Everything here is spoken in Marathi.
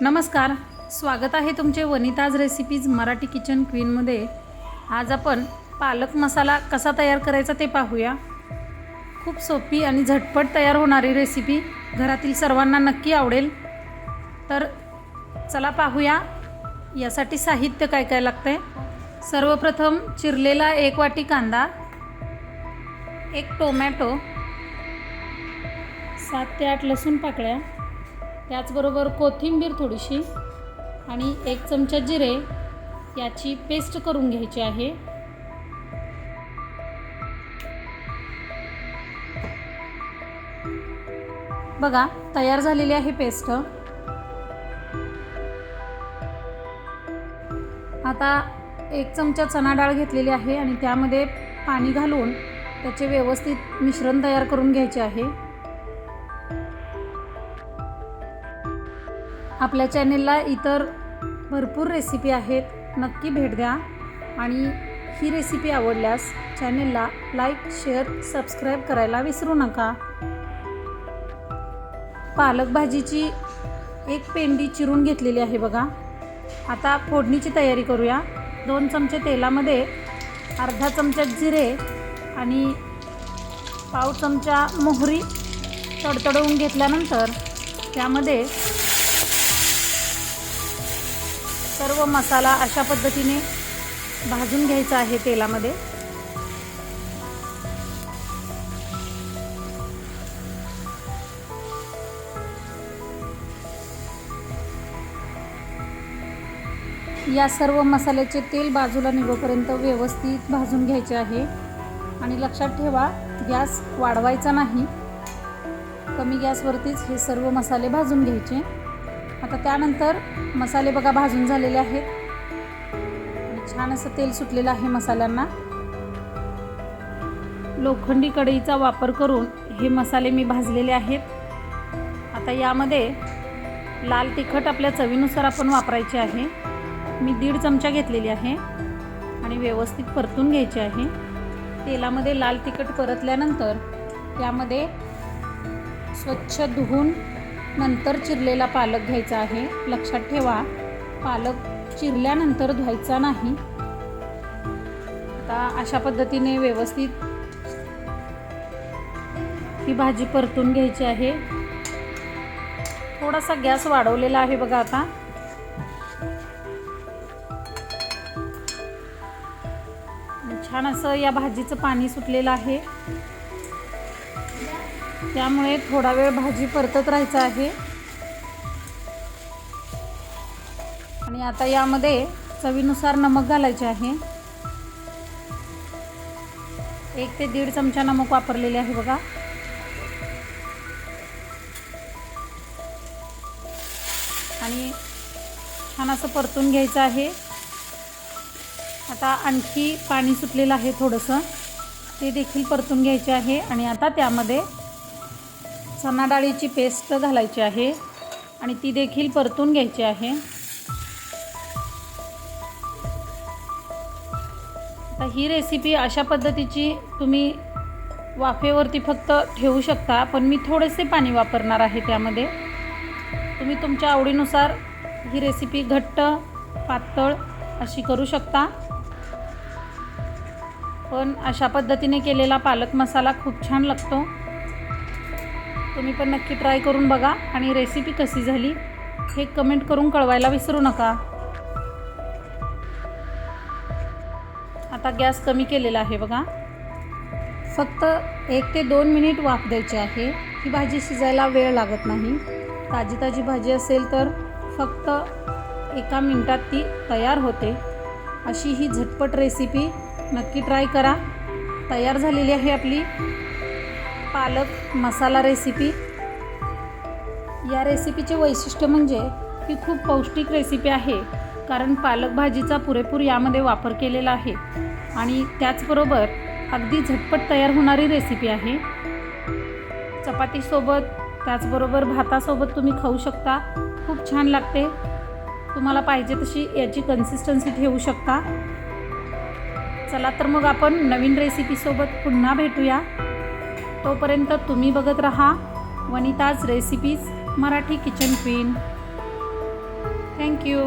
नमस्कार. स्वागत आहे तुमचे वनिताज रेसिपीज मराठी किचन क्वीनमध्ये आज आपण पालक मसाला कसा तयार करायचा ते पाहूया. खूप सोपी आणि झटपट तयार होणारी रेसिपी घरातील सर्वांना नक्की आवडेल. तर चला पाहूया यासाठी साहित्य काय काय लागतं आहे सर्वप्रथम चिरलेला एक वाटी कांदा एक टोमॅटो सात ते आठ लसूण पाकळ्या त्याचबरोबर कोथिंबीर थोडीशी आणि एक चमचा जिरे याची पेस्ट करून घ्यायची आहे. बघा तयार झालेली आहे पेस्ट. आता एक चमचा चणा डाळ घेतलेली आहे आणि त्यामध्ये पाणी घालून त्याचे व्यवस्थित मिश्रण तयार करून घ्यायचे आहे. आपल्या चॅनेलला इतर भरपूर रेसिपी आहेत. नक्की भेट द्या. आणि ही रेसिपी आवडल्यास चॅनेलला लाईक शेअर सबस्क्राईब करायला विसरू नका. पालक भाजीची एक पेंडी चिरून घेतलेली आहे बघा. आता फोडणीची तयारी करूया. दोन चमचे तेलामध्ये अर्धा चमचा जिरे आणि पाव चमचा मोहरी तडतडवून घेतल्यानंतर त्यामध्ये सर्व मसाला अशा पद्धतीने भाजून घ्यायचा आहे तेलामध्ये. या सर्व मसाल्याचे तेल बाजूला निघोपर्यंत व्यवस्थित भाजून घ्यायचे आहे. आणि लक्षात ठेवा गॅस वाढवायचा नाही. कमी गॅसवरतीच हे सर्व मसाले भाजून घ्यायचे. आता त्यानंतर मसाले बघा भाजून झालेले आहेत. छान असं तेल सुटलेलं आहे मसाल्यांना. लोखंडी कढईचा वापर करून हे मसाले मी भाजलेले आहेत. आता यामध्ये लाल तिखट आपल्या चवीनुसार आपण वापरायचे आहे. मी दीड चमचा घेतलेली आहे आणि व्यवस्थित परतून घ्यायचे आहे. तेलामध्ये लाल तिखट परतल्यानंतर त्यामध्ये स्वच्छ धुवून नंतर चिरलेला पालक घ्यायचा आहे. लक्षात ठेवा पालक चिरल्यानंतर धुवायचा नाही. आता अशा पद्धतीने व्यवस्थित ही भाजी परतून घ्यायची आहे. थोडासा गॅस वाढवलेला आहे बघा आता. छान असं या भाजीचं पाणी सुटलेलं आहे. त्यामुळे थोडा वेळ भाजी परतत राहायचं आहे. आणि आता यामध्ये चवीनुसार नमक घालायचे आहे. एक ते दीड चमचा नमक वापरलेले आहे बघा. आणि छान असं परतून घ्यायचं आहे. आता आणखी पाणी सुटलेलं आहे थोडंसं. ते देखील परतून घ्यायचे आहे. आणि आता त्यामध्ये चणा डाळीची पेस्ट घालायची आहे आणि ती देखील परतून घ्यायची आहे. आता ही रेसिपी अशा पद्धतीची तुम्ही वाफेवरती फक्त ठेवू शकता पण मी थोडेसे पाणी वापरणार आहे त्यामध्ये. तुम्ही तुमच्या आवडीनुसार ही रेसिपी घट्ट पातळ अशी करू शकता. पण अशा पद्धतीने केलेला पालक मसाला खूप छान लागतो. तुम्ही पण नक्की ट्राय करून बघा. आणि रेसिपी कशी झाली हे कमेंट करून कळवायला विसरू नका. आता गॅस कमी केलेला आहे बघा. फक्त एक ते दोन मिनिट वाफ द्यायची आहे. ही भाजी शिजायला वेळ लागत नाही. ताजी ताजी भाजी असेल तर फक्त एका मिनटात ती तयार होते. अशी ही झटपट रेसिपी नक्की ट्राय करा. तयार झालेली आहे आपली. पालक मसाला रेसिपी या रेसिपीचे वैशिष्ट्य म्हणजे ही खूप पौष्टिक रेसिपी आहे. कारण पालक भाजीचा पुरेपूर यामध्ये वापर केलेला आहे. आणि त्याचबरोबर अगदी झटपट तयार होणारी रेसिपी आहे. चपातीसोबत त्याचबरोबर भातासोबत तुम्ही खाऊ शकता. खूप छान लागते. तुम्हाला पाहिजे तशी याची कन्सिस्टन्सी ठेवू शकता. चला तर मग आपण नवीन रेसिपीसोबत पुन्हा भेटूया. तोपर्यंत तुम्ही बघत राहा Vanita's recipes Marathi kitchen queen thank you